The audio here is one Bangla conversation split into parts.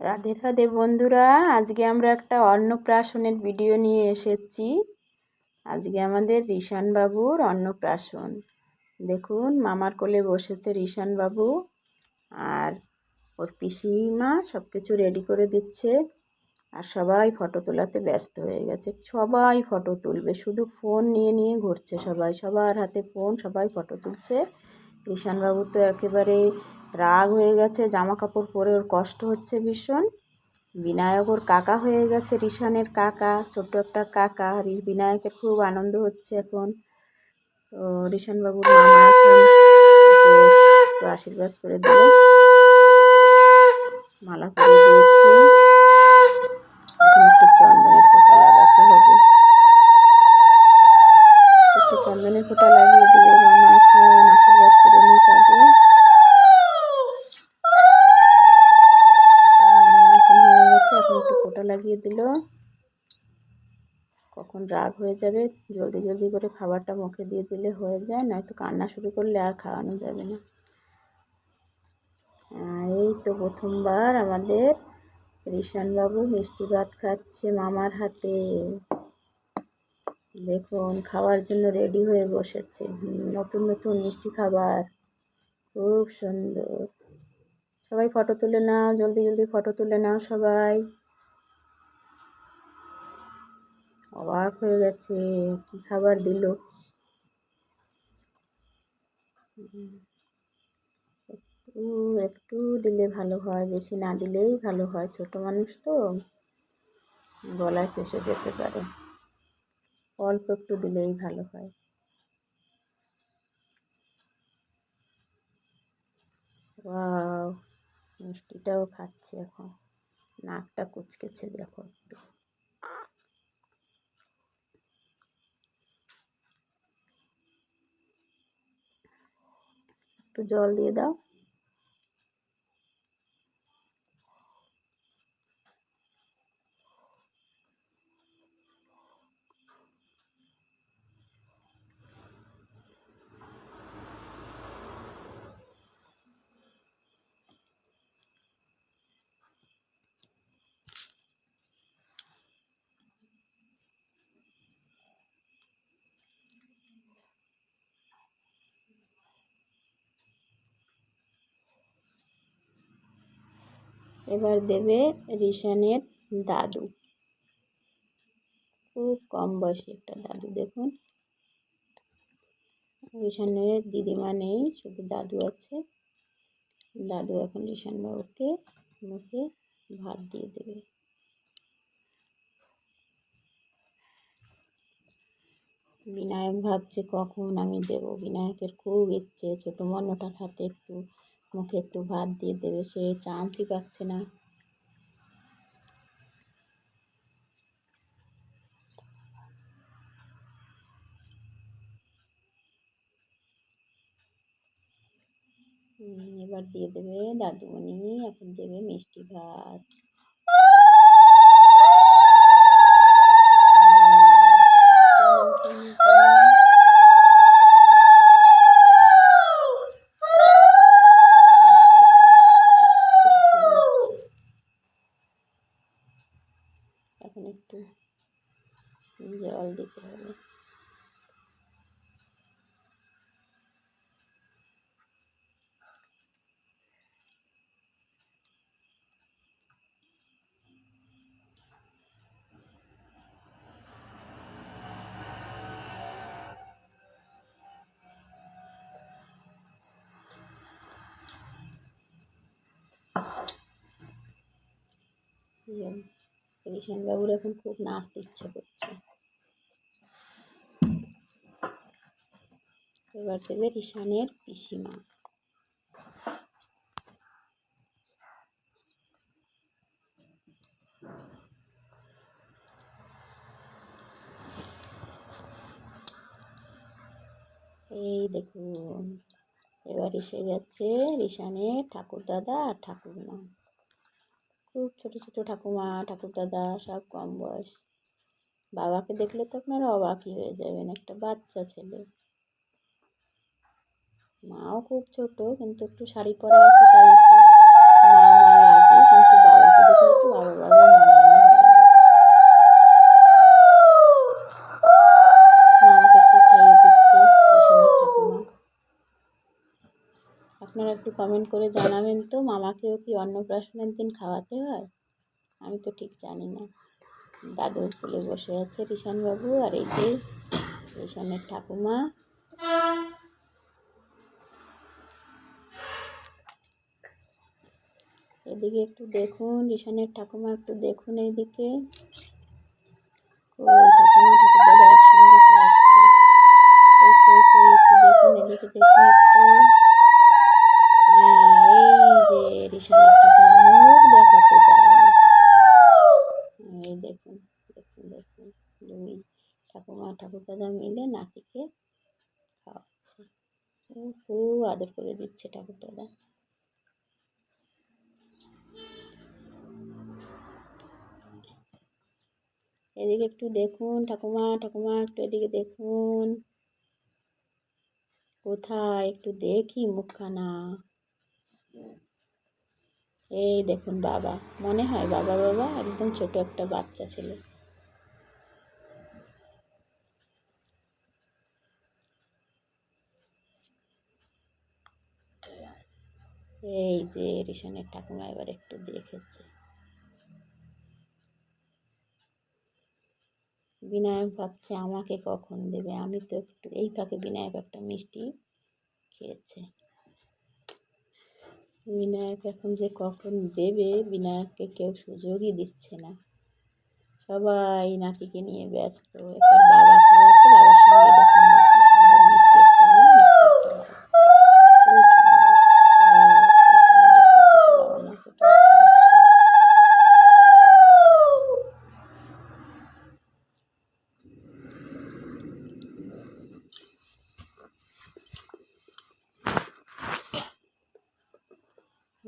রাধে রাধে বন্ধুরা, আজকে আমরা একটা অন্নপ্রাশনের ভিডিও নিয়ে এসেছি। আজকে আমাদের রিশান বাবুর অন্নপ্রাশন। দেখুন, মামার কোলে বসেছে রিশান বাবু আর ওর পিসিমা সব কিছু রেডি করে দিচ্ছে আর সবাই ফটো তোলাতে ব্যস্ত হয়ে গেছে। সবাই ফটো তুলবে, শুধু ফোন নিয়ে নিয়ে ঘুরছে সবাই। সবার হাতে ফোন, সবাই ফটো তুলছে। বাবু তো একেবারে রাগ হয়ে গেছে জামা কাপড় পরে ওর কষ্ট হচ্ছে ভীষণ। বিনায়ক ওর কাকা হয়ে গেছে, রিশানের কাকা, ছোট্ট একটা কাকা বিনায়কের খুব আনন্দ হচ্ছে এখন। তো রিশানবাবুর মামা এখন আশীর্বাদ করে দিল মালা করে দিয়েছে এখন একটু চন্দনের ফোঁটা লাগাতে হবে একটু চন্দনের ফোঁটা লাগিয়ে দিলে মামা এখন আশীর্বাদ করে নিই কাজে ফোঁটা লাগিয়ে দিল। কখন রাগ হয়ে যাবে, জলদি জলদি করে খাবারটা মুখে দিয়ে দিলে হয়ে যায়, নয়তো কান্না শুরু করলে আর খাওয়ানো যাবে না। এই তো প্রথমবার আমাদের ঋষানবাবু মিষ্টি ভাত খাচ্ছে মামার হাতে। দেখুন, খাওয়ার জন্য রেডি হয়ে বসেছে। নতুন নতুন মিষ্টি খাবার। খুব সুন্দর। সবাই ফটো তুলে নাও, জলদি জলদি ফটো তুলে নাও সবাই। অবাক হয়ে গেছে, কি খাবার দিল? একটু একটু দিলে ভালো হয়, বেশি না দিলেই ভালো হয়। ছোট মানুষ তো, গলায় ফেসে যেতে পারে। অল্প একটু দিলেই ভালো হয়। মিষ্টিটাও খাচ্ছে এখন। নাকটা কুচকেছে দেখো একটু। একটু জল দিয়ে দাও। এবার দেবে রিশানের দাদু। খুব কম বয়সী একটা দাদু, দেখুন। রিশানের দিদিমা নেই, শুধু দাদু আছে। দাদু এখন রিশান বাবুকে মুখে ভাত দিয়ে দেবে। বিনায়ক ভাবছে, কখন আমি দেব? বিনায়কের খুব ইচ্ছে, ছোটো মনোটার হাতে একটু মুখে একটু ভাত দিয়ে দেবে সে চান্সই পাচ্ছে না। এবার দিয়ে দেবে দাদুমণি এখন দেবে মিষ্টি ভাত। বাবুর এখন খুব নাচতে ইচ্ছে করছে। এবার দেবে রিশানের পিসিমা। এই দেখুন, এবার এসে গেছে রিশানের ঠাকুর দাদা আর ঠাকুরমা। খুব ছোট ছোট ঠাকুমা, ঠাকুর দাদা সব কম বয়স। বাবাকে দেখলে তো আপনারা অবাকই হয়ে যাবেন, একটা বাচ্চা ছেলে। মাও খুব ছোট, কিন্তু একটু শাড়ি পরা আছে তাই একটু মা মা লাগে, কিন্তু বাবাকে করে জানাবেন তো, মামাকেও কি অন্নপ্রাশনের দিন খাওয়াতে হয়? আমি তো ঠিক জানি না। দাদুর কোলে বসে আছে রিশানবাবু আর এই যে রিশানের ঠাকুমা। এদিকে একটু দেখুন, রিশানের ঠাকুমা একটু দেখুন এইদিকে ওই ঠাকুমা ঠাকুর দাদা একসঙ্গে খাওয়াচ্ছে ওই কই কই একটু দেখুন এদিকে দেখুন একটু হ্যাঁ এই যে রিশানের ঠাকুমা মুখ দেখাতে চায় না এই দেখুন দেখুন দেখুন দুই ঠাকুমা ঠাকুর দাদা মিলে নাতিকে খাওয়াচ্ছে। খুব আদর করে দিচ্ছে ঠাকুর দাদা এদিকে একটু দেখুন ঠাকুমা ঠাকুমা একটু এদিকে দেখুন। কোথায়? একটু দেখি মুখখানা। এই দেখুন বাবা, মনে হয় বাবা বাবা একদম ছোট একটা বাচ্চা ছেলে। এই যে রেশনের ঠাকুমা এবার একটু দেখেছে। বিনায়ক ভাবছে, আমাকে কখন দেবে? আমি তো একটু, এই ফাঁকে বিনায়ক একটা মিষ্টি খেয়েছে। বিনায়ক এখন যে কখন দেবে, বিনায়ককে কেউ সুযোগই দিচ্ছে না। সবাই নাতিকে নিয়ে ব্যস্ত। এবার বাবা খাওয়াচ্ছে, বাবার সঙ্গে দেখো মা কি সুন্দর মিষ্টি একটা মা মিষ্টি একটা বাবা খুব সুন্দর Wow, কি সুন্দর ছোট্ট বাবা মা ছোট একটা বাচ্চা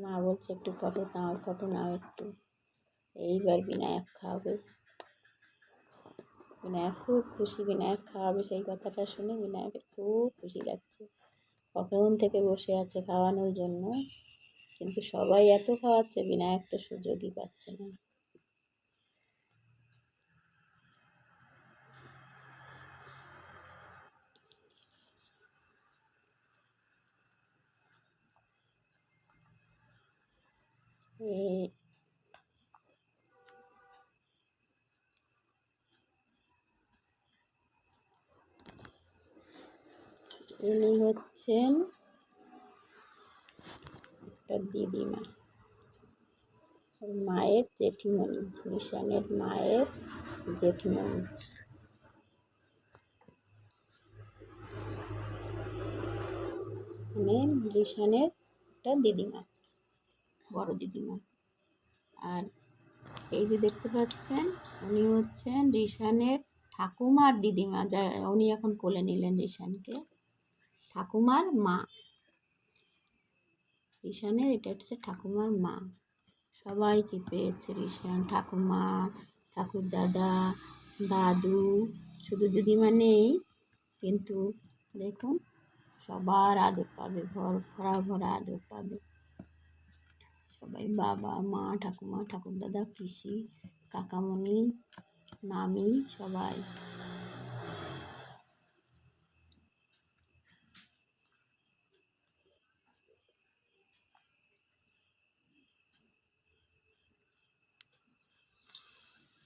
মা বলছে একটু ফটো নাও ফটো নাও একটু। এইবার বিনায়ক খাওয়াবে। বিনায়ক খুব খুশি, বিনায়ক খাওয়াবে সেই কথাটা শুনে বিনায়কের খুব খুশি লাগছে। কখন থেকে বসে আছে খাওয়ানোর জন্য? কিন্তু সবাই এত খাওয়াচ্ছে, বিনায়ক তো সুযোগই পাচ্ছে না। ইনি হচ্ছেন একটা দিদিমা। মায়ের জেঠিমণি নিশানের মায়ের জেঠিমণি। মানে রিশানের একটা দিদিমা। বড় দিদিমা। আর এই যে দেখতে পাচ্ছেন, উনি হচ্ছেন রিশানের ঠাকুমার দিদিমা, যা উনি এখন কোলে নিলেন রিশানকে। ঠাকুমার মা। রিশানের এটা হচ্ছে ঠাকুমার মা। সবাইকে পেয়েছে রিশান? ঠাকুমা, ঠাকুর দাদা, দাদু, শুধু দিদিমা নেই, কিন্তু দেখুন, সবার আদর পাবে, ভর, ভরা ভরা আদর পাবে। সবাই বাবা, মা, ঠাকুমা, ঠাকুর দাদা, পিসি, কাকামণি, মামি, সবাই।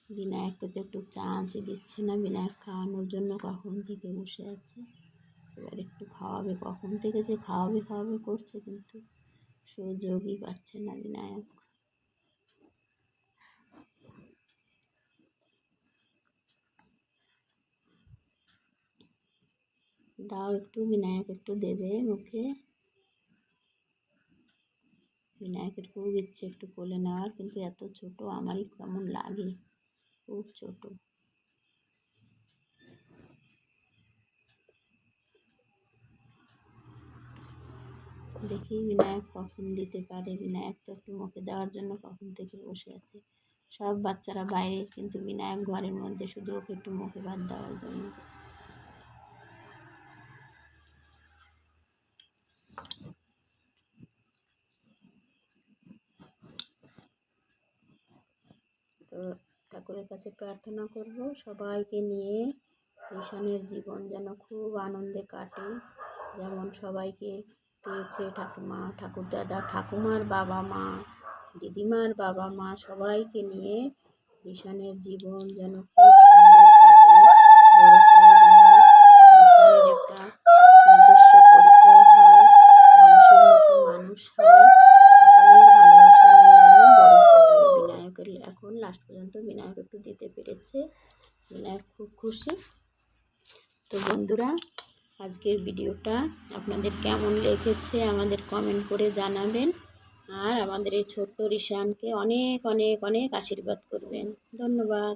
বিনায়ককে তো একটু চান্সই দিচ্ছে না, বিনায়ক খাওয়ানোর জন্য কখন থেকে বসে আছে? এবার একটু খাওয়াবে, কখন থেকে যে খাওয়াবে খাওয়াবে, করছে কিন্তু। সুযোগই পাচ্ছে না, বিনায়ক। দাও একটু, বিনায়ক একটু দেবে মুখে। বিনায়কের খুব ইচ্ছে একটু কোলে নেওয়ার, কিন্তু এত ছোট, আমারই কেমন লাগে। খুব ছোট। দেখি বিনায়ক কখন দিতে পারে, বিনায়ক তো মুখে দেওয়ার জন্য কখন থেকে বসে আছে। সব বাচ্চারা বাইরে, কিন্তু বিনায়ক ঘরের মধ্যে শুধু ওকে একটু মুখে ভাত দেওয়ার জন্য। তো ঠাকুরের কাছে প্রার্থনা করব, সবাইকে নিয়ে ঈশানের জীবন যেন খুব আনন্দে কাটে। যেমন সবাইকে পেয়েছে ঠাকুমা। ঠাকুরদাদা ঠাকুমার বাবা মা, দিদিমার বাবা মা সবাইকে নিয়ে রিশানের জীবন যেন খুব সুন্দর বড় যেন একটা নিজস্ব পরিচয় হয়, মানুষের মতো মানুষ হয়। সকলের ভালোবাসা নিয়ে বিনায়কের এখন লাস্ট পর্যন্ত বিনায়ক একটু দিতে পেরেছে। বিনায়ক খুব খুশি। তো বন্ধুরা আজকের ভিডিওটা আপনাদের কেমন লেগেছে আমাদের কমেন্ট করে জানাবেন। আর আমাদের এই ছোট্ট রিশানকে অনেক অনেক অনেক আশীর্বাদ করবেন। ধন্যবাদ।